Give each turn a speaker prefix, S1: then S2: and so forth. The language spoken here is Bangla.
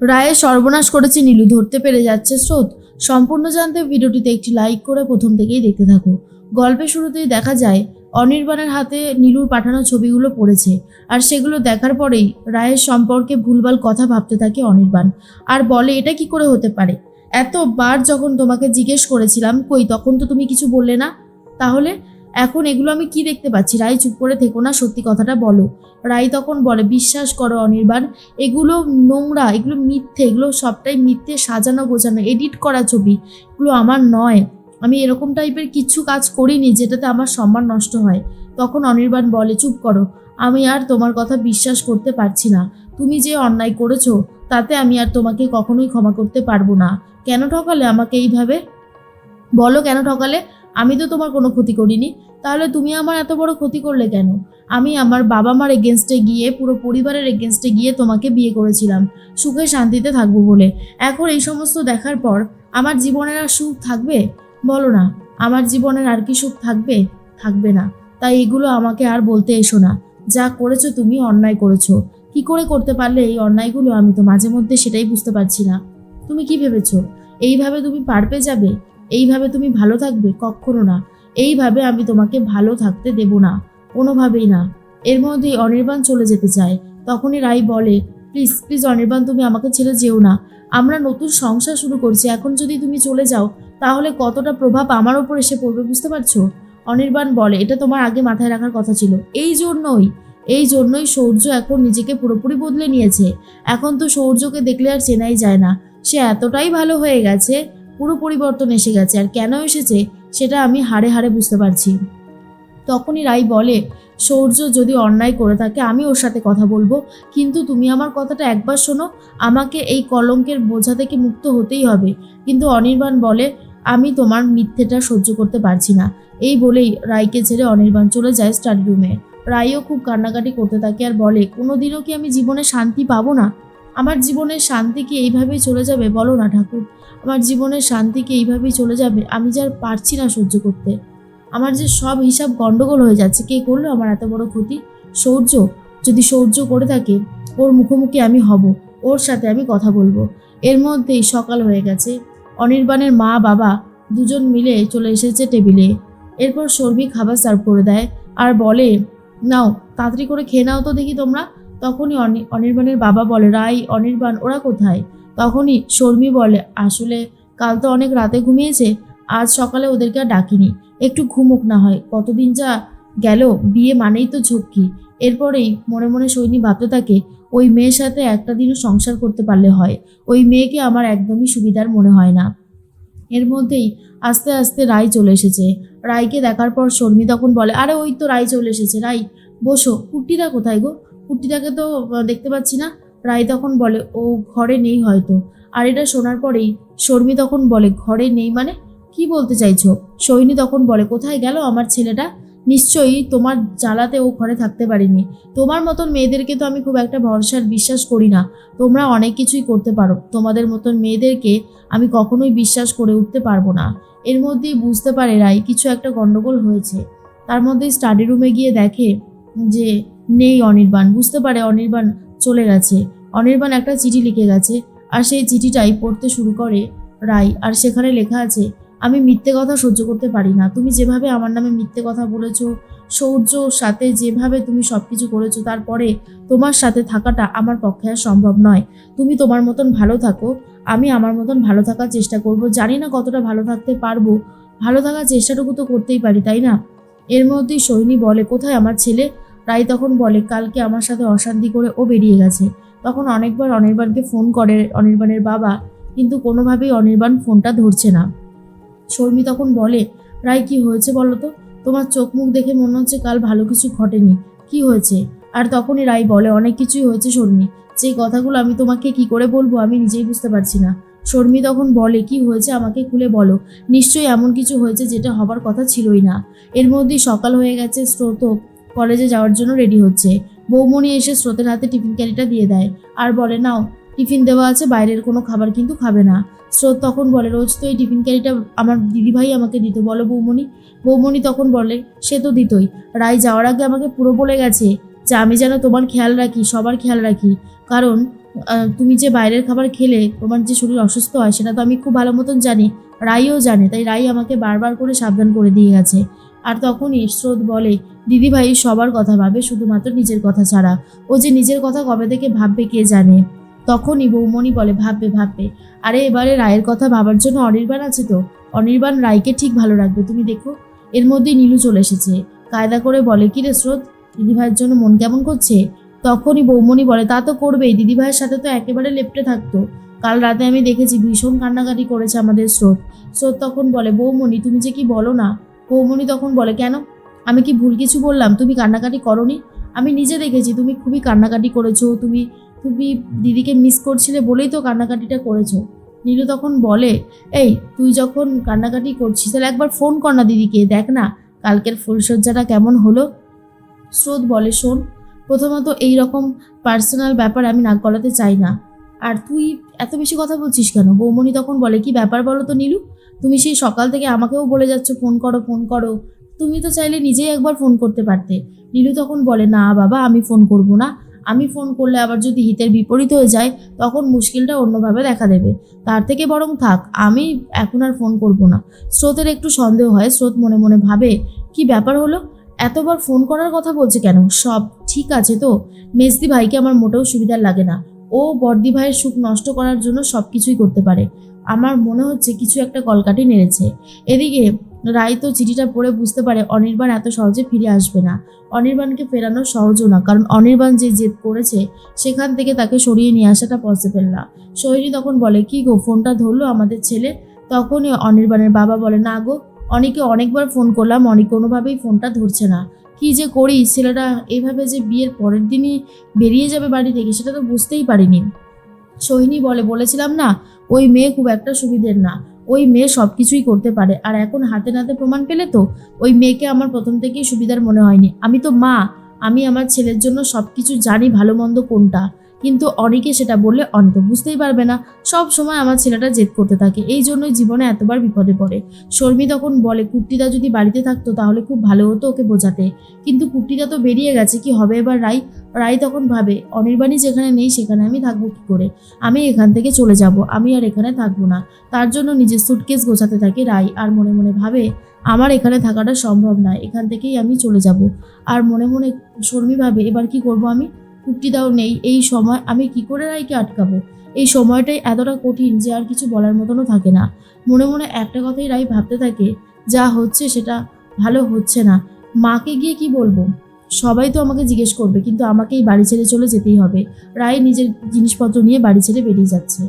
S1: রায়ে সর্বনাশ করেছে নীলু, ধরতে পেরে যাচ্ছে স্রোত। সম্পূর্ণ জানতে ভিডিওটিতে একটি লাইক করে প্রথম থেকেই দেখতে থাকো। গল্পের শুরুতেই দেখা যায়, অনির্বাণের হাতে নীলুর পাঠানো ছবিগুলো পড়েছে, আর সেগুলো দেখার পরেই রায়ের সম্পর্কে ভুলভাল কথা ভাবতে থাকে অনির্বাণ। আর বলে, এটা কি করে হতে পারে? এতবার যখন তোমাকে জিজ্ঞেস করেছিলাম, কই, তখন তো তুমি কিছু বললে না? তাহলে এখন এগুলো আমি কি দেখতে পাচ্ছি? রাই, চুপ করে থেকো না, সত্যি কথাটা বলো। রাই তখন বলে, বিশ্বাস করো অনির্বাণ, এগুলো নোংরা, এগুলো মিথ্যে, এগুলো সবটাই মিথ্যে সাজানো গোছানো, এডিট করা ছবি, এগুলো আমার নয়। আমি এরকম টাইপের কিছু কাজ করিনি যেটাতে আমার সম্মান নষ্ট হয়। তখন অনির্বাণ বলে, চুপ করো, আমি আর তোমার কথা বিশ্বাস করতে পারছি না। তুমি যে অন্যায় করেছ, তাতে আমি আর তোমাকে কখনোই ক্ষমা করতে পারব না। কেন ঠকালে আমাকে এইভাবে? বলো কেন ঠকালে? আমি তো তোমার কোনো ক্ষতি করিনি। তাহলে তুমি আমার এত বড় ক্ষতি করলে কেন? আমি আমার বাবা মার এগেনস্টে গিয়ে, পুরো পরিবারের এগেনস্টে গিয়ে তোমাকে বিয়ে করেছিলাম। সুখে শান্তিতে থাকব বলে। এখন এই সমস্ত দেখার পর আমার জীবনের আর সুখ থাকবে? বলো না। আমার জীবনের আর কি সুখ থাকবে? থাকবে না। তাই এগুলো আমাকে আর বলতে এসো না। যা করেছ তুমি অন্যায় করেছ। কি করে করতে পারলে এই অন্যায়গুলো? আমি তো মাঝে মধ্যে সেটাই বুঝতে পারছি না। তুমি কি ভেবেছো? এইভাবে তুমি পার পেয়ে যাবে? এইভাবে তুমি ভালো থাকবে? কখনো না। এইভাবে আমি তোমাকে ভালো থাকতে দেব না। কোনোভাবেই না। এর মধ্যেই অনির্বাণ চলে যেতে চায়। তখনই রাই বলে, প্লিজ প্লিজ অনির্বাণ, তুমি আমাকে ছেড়ে যেও না। আমরা নতুন সংসার শুরু করছি। এখন যদি তুমি চলে যাও, তাহলে কতটা প্রভাব আমার ওপর এসে পড়বে বুঝতে পারছ? অনির্বাণ বলে, এটা তোমার আগে মাথায় রাখার কথা ছিল। এই জন্যই এই জন্যই সৌর্য এখন নিজেকে পুরোপুরি বদলে নিয়েছে। এখন তো সৌর্যকে দেখলে আর চেনাই যায় না। সে এতটাই ভালো হয়ে গেছে পুরো পরিবর্তন এসে গেছে আর কেন এসেছে সেটা আমি হাড়ে হাড়ে বুঝতে পারছি। তখনই রাই বলে, সৌর্য যদি অন্যায় করে থাকে, আমি ওর সাথে কথা বলব। কিন্তু তুমি আমার কথাটা একবার শোনো, আমাকে এই কলঙ্কের বোঝা থেকে মুক্ত হতেই হবে। কিন্তু অনির্বাণ বলে, আমি তোমার মিথ্যেটা সহ্য করতে পারছি না। এই বলেই রাইকে ছেড়ে অনির্বাণ চলে যায় স্টাডি রুমে। রাইও খুব কান্নাকাটি করতে থাকে আর বলে, কোনোদিনও কি আমি জীবনে শান্তি পাবো না? আমার জীবনের শান্তি কি এইভাবেই চলে যাবে? বলো না, ঠাকুর। আমার জীবনের শান্তি কি এইভাবেই চলে যাবে? আমি যে আর পারছি না সহ্য করতে। আমার যে সব হিসাব গন্ডগোল হয়ে যাচ্ছে। কে করল? আমার এত বড় ক্ষতি? সৌর্য। যদি সৌর্য করে থাকে, ওর মুখোমুখি আমি হব। ওর সাথে আমি কথা বলব। এর মধ্যেই সকাল হয়ে গেছে। অনির্বাণের মা, বাবা দুজন মিলে চলে এসেছে টেবিলে। এরপর শর্মী খাবার সার্ভ করে দেয়। আর বলে, নাও, তাড়াতাড়ি করে খেয়ে নাও তো দেখি তোমরা। তখনই অনি- অনির্বাণের বাবা বলে, রাই, অনির্বাণ, ওরা কোথায়? তখনই শর্মী বলে, আসলে কাল তো অনেক রাতে ঘুমিয়েছে, আজ সকালে ওদেরকে আর ডাকিনি। একটু ঘুমুক না হয়, কতদিন যা গেল, বিয়ে মানেই তো ঝক্কি। এরপরেই মনে মনে সৈনী ভাবতে থাকে, ওই মেয়ের সাথে একটা দিনও সংসার করতে পারলে হয়, ওই মেয়েকে আমার একদমই সুবিধার মনে হয় না। এর মধ্যেই আস্তে আস্তে রাই চলে এসেছে। রায়কে দেখার পর শর্মী তখন বলে, আরে ওই তো রাই চলে এসেছে, রাই, বসো কুট্টিদা কোথায় গো? কুট্টিদাকে তো দেখতে পাচ্ছি না। রায় তখন বলে, ও ঘরে নেই হয়তো। আর এটা শোনার পরেই শর্মী তখন বলে, ঘরে নেই মানে? কি বলতে চাইছো? সৈনী তখন বলে, কোথায় গেল আমার ছেলেটা? নিশ্চয়ই তোমার জ্বালাতে ও ঘরে থাকতে পারিনি। তোমার মতন মেয়েদেরকে তো আমি খুব একটা ভরসার বিশ্বাস করি না। তোমরা অনেক কিছুই করতে পারো। তোমাদের মতন মেয়েদেরকে আমি কখনোই বিশ্বাস করে উঠতে পারব না। এর মধ্যেই বুঝতে পারে রায় কিছু একটা গন্ডগোল হয়েছে। তার মধ্যে স্টাডি রুমে গিয়ে দেখে যে নেই অনির্বাণ, বুঝতে পারে অনির্বাণ চলে গেছে। অনির্বাণ একটা চিঠি লিখে গেছে আর সেই চিঠিটাই পড়তে শুরু করে রায়। আর সেখানে লেখা আছে, আমি মিথ্যে কথা সহ্য করতে পারি না। তুমি যেভাবে আমার নামে মিথ্যে কথা বলেছ সৌর্যর সাথে যেভাবে তুমি সব কিছু করেছ, তারপরে তোমার সাথে থাকাটা আমার পক্ষে আর সম্ভব নয়। তুমি তোমার মতন ভালো থাকো, আমি আমার মতন ভালো থাকার চেষ্টা করব। জানি না কতটা ভালো থাকতে পারব। ভালো থাকার চেষ্টাটুকু তো করতেই পারি, তাই না? এর মধ্যেই সৈনী বলে, কোথায় আমার ছেলে? রাই তখন বলে, কালকে আমার সাথে অশান্তি করে ও বেরিয়ে গেছে। তখন অনেকবার অনির্বাণকে ফোন করে অনির্বাণের বাবা, কিন্তু কোনোভাবেই অনির্বাণ ফোনটা ধরছে না। শর্মী তখন বলে রায় কি হয়েছে বলো তো? তোমার চোখ মুখ দেখে মনে হচ্ছে কাল ভালো কিছু ঘটেনি। কি হয়েছে? আর তখনই রাই বলে, অনেক কিছুই হয়েছে শর্মী। যেই কথাগুলো আমি তোমাকে কি করে বলব আমি নিজেই বুঝতে পারছি না। শর্মী তখন বলে, কি হয়েছে আমাকে খুলে বলো। নিশ্চয়ই এমন কিছু হয়েছে যেটা হবার কথা ছিলই না। এর মধ্যেই সকাল হয়ে গেছে স্রোত কলেজে যাওয়ার জন্য রেডি হচ্ছে। বৌমণি এসে স্রোতের হাতে টিফিন ক্যারিটা দিয়ে দেয়। আর বলে, নাও, টিফিন দেওয়া আছে, বাইরের কোনো খাবার কিন্তু খাবে না। স্রোত তখন বলে, রোজ তো এই টিফিন ক্যারিটা আমার দিদিভাই আমাকে দিত। বলো বৌমণি। বৌমণি তখন বলে, সে তো দিতই। রাই যাওয়ার আগে আমাকে পুরো বলে গেছে যে, আমি যেন তোমার খেয়াল রাখি, সবার খেয়াল রাখি। কারণ তুমি যে বাইরের খাবার খেলে, তোমার যে শরীর অসুস্থ হয়, সেটা তো আমি খুব ভালো মতন জানি। রাইও জানে, তাই রাই আমাকে বারবার করে সাবধান করে দিয়ে গেছে। আর তখনই স্রোত বলে, দিদিভাই, সবার কথা ভাবে, শুধুমাত্র নিজের কথা ছাড়া। ও যে নিজের কথা কবে থেকে ভাববে কে জানে? তখনই বৌমণি বলে, ভাববে ভাববে। আরে, এবারে রায়ের কথা ভাবার জন্য অনির্বাণ আছে তো? অনির্বাণ রায়কে ঠিক ভালো রাখবে, তুমি দেখো। এর মধ্যেই নীলু চলে এসেছে। কায়দা করে বলে, কি রে স্রোত? দিদিভাইয়ের জন্য মন কেমন করছে? তখনই বৌমণি বলে, তা তো করবেই, দিদিভাইয়ের সাথে তো একেবারে লেপটে থাকতো। কাল রাতে আমি দেখেছি ভীষণ কান্নাকাটি করেছে আমাদের স্রোত। স্রোত তখন বলে, বৌমণি, তুমি যে কি বলো না? বৌমণি তখন বলে, কেন? আমি কি ভুল কিছু বললাম? তুমি কান্নাকাটি করনি? আমি নিজে দেখেছি, তুমি খুবই কান্নাকাটি করেছ, তুমি তুমি দিদিকে মিস করছিলে বলেই তো কান্নাকাটিটা করেছ। নীলু তখন বলে, এই, তুই যখন কান্নাকাটি করছিস, তাহলে একবার ফোন কর না দিদিকে, দেখ না কালকের ফুলসজ্জাটা কেমন হলো। স্রোত বলে, শোন, প্রথমত এই রকম পার্সোনাল ব্যাপার আমি নাক গলাতে চাই না। আর তুই এত বেশি কথা বলছিস কেন? বৌমণি তখন বলে, কি ব্যাপার বলো তো নীলু? তুমি সেই সকাল থেকে আমাকেও বলে যাচ্ছ, ফোন করো ফোন করো। তুমি তো চাইলে নিজেই একবার ফোন করতে পারতে। নীলু তখন বলে, না বাবা, আমি ফোন করব না। আমি ফোন করলে আবার যদি হিতের বিপরীত হয়ে যায়, তখন মুশকিলটা অন্যভাবে দেখা দেবে। তার থেকে বরং থাক, আমি এখন আর ফোন করব না। স্রোতের একটু সন্দেহ হয়, স্রোত মনে মনে ভাবে, কি ব্যাপার হলো? এতবার ফোন করার কথা বলছে কেন? সব ঠিক আছে তো? মেজদি ভাইকে আমার মোটেও সুবিধার লাগে না। ও বর্দি ভাইয়ের সুখ নষ্ট করার জন্য সব কিছুই করতে পারে। আমার মনে হচ্ছে কিছু একটা কলকাটি নেড়েছে। এদিকে রায় তো চিঠিটা পড়ে বুঝতে পারে অনির্বাণ এত সহজে ফিরে আসবে না। অনির্বাণকে ফেরানো সহজও না, কারণ অনির্বাণ যে জেদ করেছে সেখান থেকে তাকে সরিয়ে নিয়ে আসাটা পসিবল না। সোহিনী তখন বলে, কি গো, ফোনটা ধরলো আমাদের ছেলে? তখনই অনির্বাণের বাবা বলে, না গো, অনেকে অনেকবার ফোন করলাম, অনেক কোনোভাবেই ফোনটা ধরছে না। কি যে করি ছেলেটা এভাবে যে বিয়ের পরের দিনই বেরিয়ে যাবে বাড়ি থেকে, সেটা তো বুঝতেই পারিনি। সোহিনী বলে, বলেছিলাম না, ওই মেয়ে খুব একটা সুবিধের না, ওই মেয়ে সব কিছুই করতে পারে, আর এখন হাতে নাতে প্রমাণ পেলে তো ওই মেয়েকে আমার প্রথম থেকেই সুবিধার মনে হয়নি। আমি তো মা, আমি আমার ছেলের জন্য সব কিছু জানি ভালো মন্দ কোনটা কিন্তু অনেকে সেটা বললে অনেক বুঝতেই পারবে না। সব সময় আমার ছেলেটা জেদ করতে থাকে। এই জন্যই জীবনে এতবার বিপদে পড়ে। শর্মী তখন বলে কুর্তিদা যদি বাড়িতে থাকতো তাহলে খুব ভালো হতো ওকে বোঝাতে। কিন্তু কুর্তিদা তো বেরিয়ে গেছে, কি হবে এবার রাই? রাই তখন ভাবে, অনির্বাণী যেখানে নেই সেখানে আমি থাকব কী করে? আমি এখান থেকে চলে যাব, আমি আর এখানে থাকব না। তার জন্য নিজের সুটকেস গোছাতে থাকে রাই। আর মনে মনে ভাবে, আমার এখানে থাকাটা সম্ভব নয়, এখান থেকেই আমি চলে যাব। আর মনে মনে শর্মী ভাবে, এবার কি করব আমি? কুর্তিদাও নেই, এই সময় আমি কি করে রায়কে আটকাবো? এই সময়টাই এতটা কঠিন যে আর কিছু বলার মতনও থাকে না। মনে মনে একটা কথাই রায় ভাবতে থাকে, যা হচ্ছে সেটা ভালো হচ্ছে না। মাকে গিয়ে কি বলব? সবাই তো আমাকে জিজ্ঞেস করবে, কিন্তু আমাকেই বাড়ি ছেড়ে চলে যেতেই হবে। রায় নিজের জিনিসপত্র নিয়ে বাড়ি ছেড়ে বেরিয়ে যাচ্ছে।